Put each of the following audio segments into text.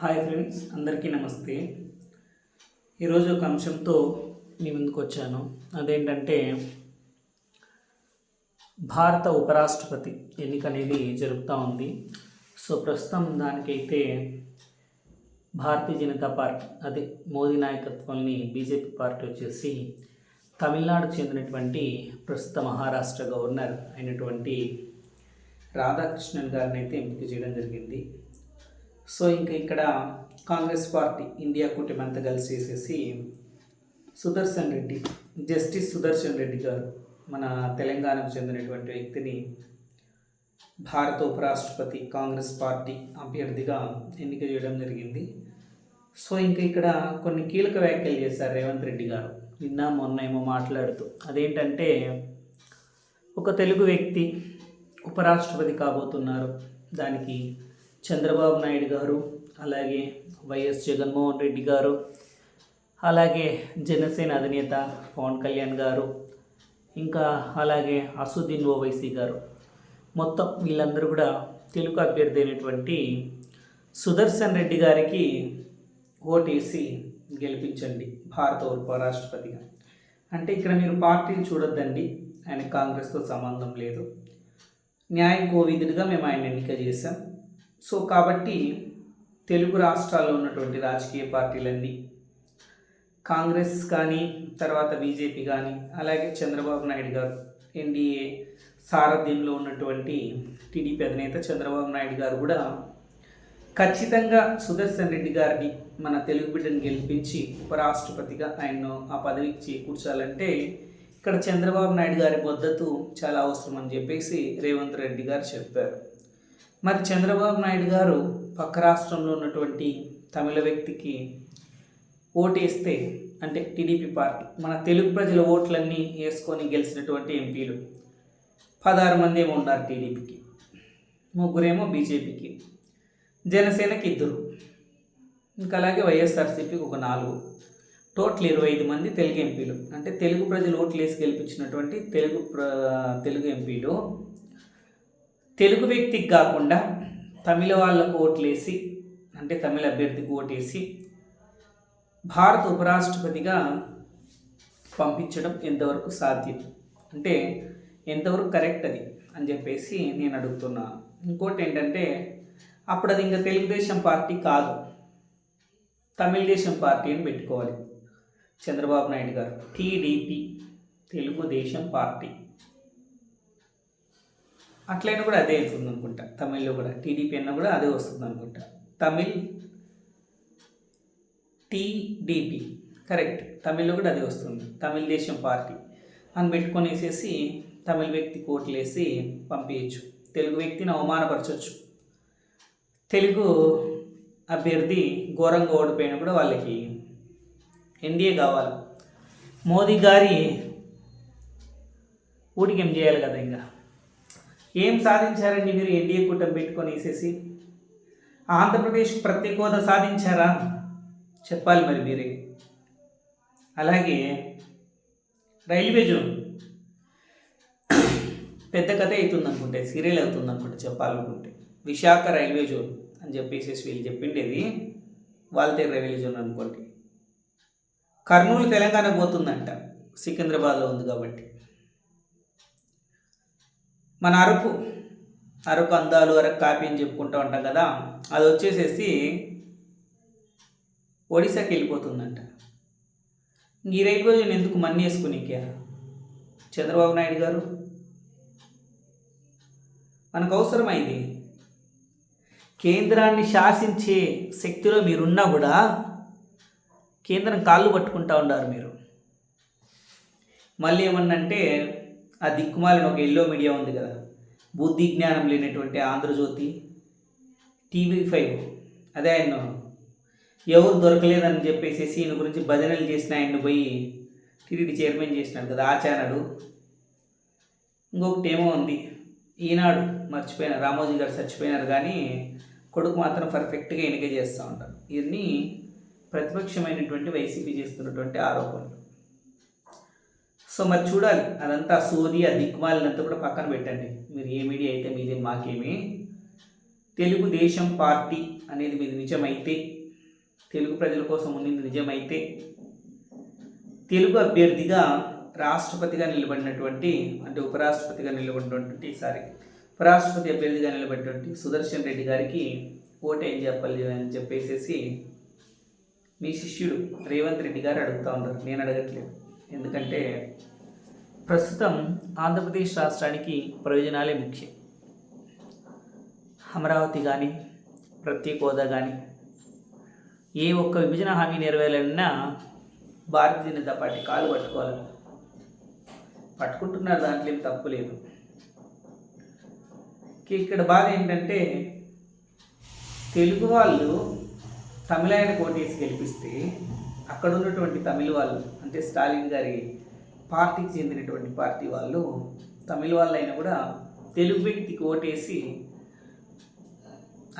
Hi friends అందరికీ నమస్తే. ఈరోజు ఒక అంశంతో మీ ముందుకు వచ్చాను. అదేంటంటే భారత ఉపరాష్ట్రపతి ఎన్నిక అనేది జరుగుతూ ఉంది. సో ప్రస్తుతం దానికైతే భారతీయ జనతా పార్టీ అదే మోదీ నాయకత్వాన్ని బీజేపీ పార్టీ వచ్చేసి తమిళనాడు చెందినటువంటి ప్రస్తుత మహారాష్ట్ర గవర్నర్ అయినటువంటి రాధాకృష్ణన్ గారిని అయితే ఎంపిక చేయడం జరిగింది. సో ఇంకా ఇక్కడ కాంగ్రెస్ పార్టీ ఇండియా కూటమి అంతా కలిసి వేసేసి సుదర్శన్ రెడ్డి జస్టిస్ సుదర్శన్ రెడ్డి గారు మన తెలంగాణకు చెందినటువంటి వ్యక్తిని భారత ఉపరాష్ట్రపతి కాంగ్రెస్ పార్టీ అభ్యర్థిగా ఎన్నిక చేయడం జరిగింది. సో ఇంకా ఇక్కడ కొన్ని కీలక వ్యాఖ్యలు చేశారు రేవంత్ రెడ్డి గారు. నిన్న మొన్న ఏమో మాట్లాడుతూ అదేంటంటే ఒక తెలుగు వ్యక్తి ఉపరాష్ట్రపతి కాబోతున్నారు. దానికి చంద్రబాబు నాయుడు గారు అలాగే వైఎస్ జగన్మోహన్ రెడ్డి గారు అలాగే జనసేన అధినేత పవన్ కళ్యాణ్ గారు ఇంకా అలాగే అసుద్దీన్ ఓవైసీ గారు. మొత్తం వీళ్ళందరూ కూడా తెలుగు అభ్యర్థి అయినటువంటి సుదర్శన్ రెడ్డి గారికి ఓటేసి గెలిపించండి భారత ఉపరాష్ట్రపతిగా అంటే ఇక్కడ మీరు పార్టీని చూడొద్దండి ఆయన కాంగ్రెస్తో సంబంధం లేదు. న్యాయ కోవిదుడిగా మేము ఆయన ఎన్నిక చేశాం. సో కాబట్టి తెలుగు రాష్ట్రాల్లో ఉన్నటువంటి రాజకీయ పార్టీలన్నీ కాంగ్రెస్ కానీ తర్వాత బీజేపీ కానీ అలాగే చంద్రబాబు నాయుడు గారు ఎన్డీఏ సారథ్యంలో ఉన్నటువంటి టీడీపీ అధినేత చంద్రబాబు నాయుడు గారు కూడా ఖచ్చితంగా సుదర్శన్ రెడ్డి గారిని మన తెలుగు బిడ్డను గెలిపించి ఉపరాష్ట్రపతిగా ఆయన్ను ఆ పదవికి చేకూర్చాలంటే ఇక్కడ చంద్రబాబు నాయుడు గారి మద్దతు చాలా అవసరం అని చెప్పేసి రేవంత్ రెడ్డి గారు చెప్పారు. మరి చంద్రబాబు నాయుడు గారు పక్క రాష్ట్రంలో ఉన్నటువంటి తమిళ వ్యక్తికి ఓటేస్తే అంటే టీడీపీ పార్టీ మన తెలుగు ప్రజల ఓట్లన్నీ వేసుకొని గెలిచినటువంటి ఎంపీలు. పదహారు మంది ఏమో ఉన్నారు టీడీపీకి. ముగ్గురేమో బీజేపీకి. జనసేనకి ఇద్దరు. ఇంకా అలాగే వైఎస్ఆర్సీపీకి ఒక నాలుగు. టోటల్ ఇరవై ఐదు మంది తెలుగు ఎంపీలు. అంటే తెలుగు ప్రజలు ఓట్లు వేసి గెలిపించినటువంటి తెలుగు ప్ర తెలుగు ఎంపీలు తెలుగు వ్యక్తికి కాకుండా తమిళ వాళ్ళకు ఓట్లేసి అంటే తమిళ అభ్యర్థికి ఓటేసి భారత ఉపరాష్ట్రపతిగా పంపించడం ఎంతవరకు సాధ్యం? అంటే ఎంతవరకు కరెక్ట్ అది అని చెప్పేసి నేను అడుగుతున్నాను ఇంకోటి ఏంటంటే అప్పుడు అది ఇంకా తెలుగుదేశం పార్టీ కాదు. తమిళదేశం పార్టీ అని పెట్టుకోవాలి. చంద్రబాబు నాయుడు గారు టీడీపీ తెలుగుదేశం పార్టీ. అట్లయినా కూడా అదే అవుతుంది అనుకుంటా తమిళ్ళో కూడా టీడీపీ అన్న కూడా అదే వస్తుంది అనుకుంటా తమిళ్ టీడీపీ కరెక్ట్. తమిళ్ళో కూడా అదే వస్తుంది. తమిళ దేశం పార్టీ. అని పెట్టుకొని వేసేసి తమిళ వ్యక్తి కోట్లేసి పంపించచ్చు తెలుగు వ్యక్తిని అవమానపరచవచ్చు తెలుగు అభ్యర్థి ఘోరంగా ఓడిపోయినా కూడా వాళ్ళకి ఎన్డీఏ కావాలి. మోదీ గారి ఊడికేం చేయాలి కదా ఇంకా? ఏం సాధించారండి మీరు ఎన్డీఏ కూటమి పెట్టుకొని వేసేసి ఆంధ్రప్రదేశ్కి ప్రత్యేక హోదా సాధించారా? చెప్పాలి మరి మీరే. అలాగే రైల్వే జోన్. పెద్ద కథ అవుతుంది అనుకుంటే సీరియల్ అవుతుంది అనుకుంటే చెప్పాలనుకుంటే విశాఖ రైల్వే జోన్ అని చెప్పేసి వీళ్ళు చెప్పిండేది వాళ్ళతే రైల్వే జోన్ అనుకోండి. కర్నూలు తెలంగాణ పోతుందంట. సికింద్రాబాద్లో ఉంది కాబట్టి. మన అరకు అరకు అందాలు అరకు కాపీ అని చెప్పుకుంటూ ఉంటాం కదా అది వచ్చేసేసి ఒడిశాకి వెళ్ళిపోతుందంట. ఈ రైల్వే జోన్ ఎందుకు మన్ని వేసుకునికే? చంద్రబాబు నాయుడు గారు? మనకు అవసరమైంది. కేంద్రాన్ని శాసించే శక్తిలో మీరున్నా కూడా కేంద్రం కాళ్ళు పట్టుకుంటా ఉన్నారు మీరు. మళ్ళీ ఏమన్నంటే ఆ దిక్కుమాలిన ఒక ఎల్లో మీడియా ఉంది కదా. బుద్ధి జ్ఞానం లేనటువంటి ఆంధ్రజ్యోతి టీవీ ఫైవ్. అదే ఆయన. ఎవరు దొరకలేదని చెప్పేసి ఈయన గురించి భజనలు చేసిన ఆయన్ని పోయి టీడీడీ చైర్మన్ చేసినాడు కదా ఆ ఛానల్ ఇంకొకటి ఏమో ఉంది. ఈనాడు మర్చిపోయినారు. రామోజీ గారు చచ్చిపోయినారు కానీ కొడుకు మాత్రం పర్ఫెక్ట్గా ఎన్నిక చేస్తూ ఉంటారు. ఇవన్నీ ప్రతిపక్షమైనటువంటి వైసీపీ చేస్తున్నటువంటి ఆరోపణలు. సో మరి చూడాలి. అదంతా సోది ఆ దిక్కుమాలినంతా కూడా పక్కన పెట్టండి. మీరు ఏ మీడియా అయితే మీదే మాకేమి తెలుగుదేశం పార్టీ అనేది మీది నిజమైతే తెలుగు ప్రజల కోసం ఉన్నది నిజమైతే తెలుగు అభ్యర్థిగా రాష్ట్రపతిగా నిలబడినటువంటి అంటే ఉపరాష్ట్రపతిగా నిలబడినటువంటి సారీ ఉపరాష్ట్రపతి అభ్యర్థిగా నిలబడినటువంటి సుదర్శన్ రెడ్డి గారికి ఓటేం చెప్పాలి అని చెప్పేసి మీ శిష్యుడు రేవంత్ రెడ్డి గారు అడుగుతూ ఉన్నారు. నేను అడగట్లేదు. ఎందుకంటే ప్రస్తుతం ఆంధ్రప్రదేశ్ రాష్ట్రానికి ప్రయోజనాలే ముఖ్యం. అమరావతి కానీ ప్రత్యేక హోదా కానీ ఏ ఒక్క విభజన హామీ నెరవేరాలన్నా భారతీయ జనతా పార్టీ కాలు పట్టుకోవాలి. పట్టుకుంటున్నారు దాంట్లో ఏం తప్పు లేదు. ఇక్కడ బాధ ఏంటంటే తెలుగు వాళ్ళు తమిళాయన కోటేసి గెలిపిస్తే అక్కడ ఉన్నటువంటి తమిళ వాళ్ళు అంటే స్టాలిన్ గారి పార్టీకి చెందినటువంటి పార్టీ వాళ్ళు తమిళ వాళ్ళు అయినా కూడా తెలుగు వ్యక్తికి ఓటేసి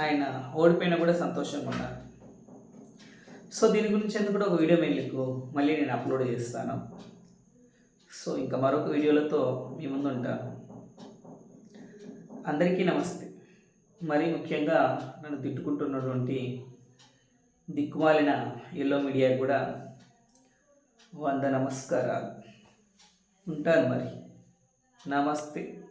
ఆయన ఓడిపోయినా కూడా సంతోషంగా ఉన్నారు. సో దీని గురించి ఎందుకు కూడా ఒక వీడియో మీకు మళ్ళీ నేను అప్లోడ్ చేస్తాను. సో ఇంకా మరొక వీడియోలతో మీ ముందు ఉంటాను. అందరికీ నమస్తే. మరీ ముఖ్యంగా నన్ను తిట్టుకుంటున్నటువంటి దిక్కుమాలిన ఎల్లో మీడియా కూడా వంద నమస్కారాలు. ఉంటాను మరి. నమస్తే.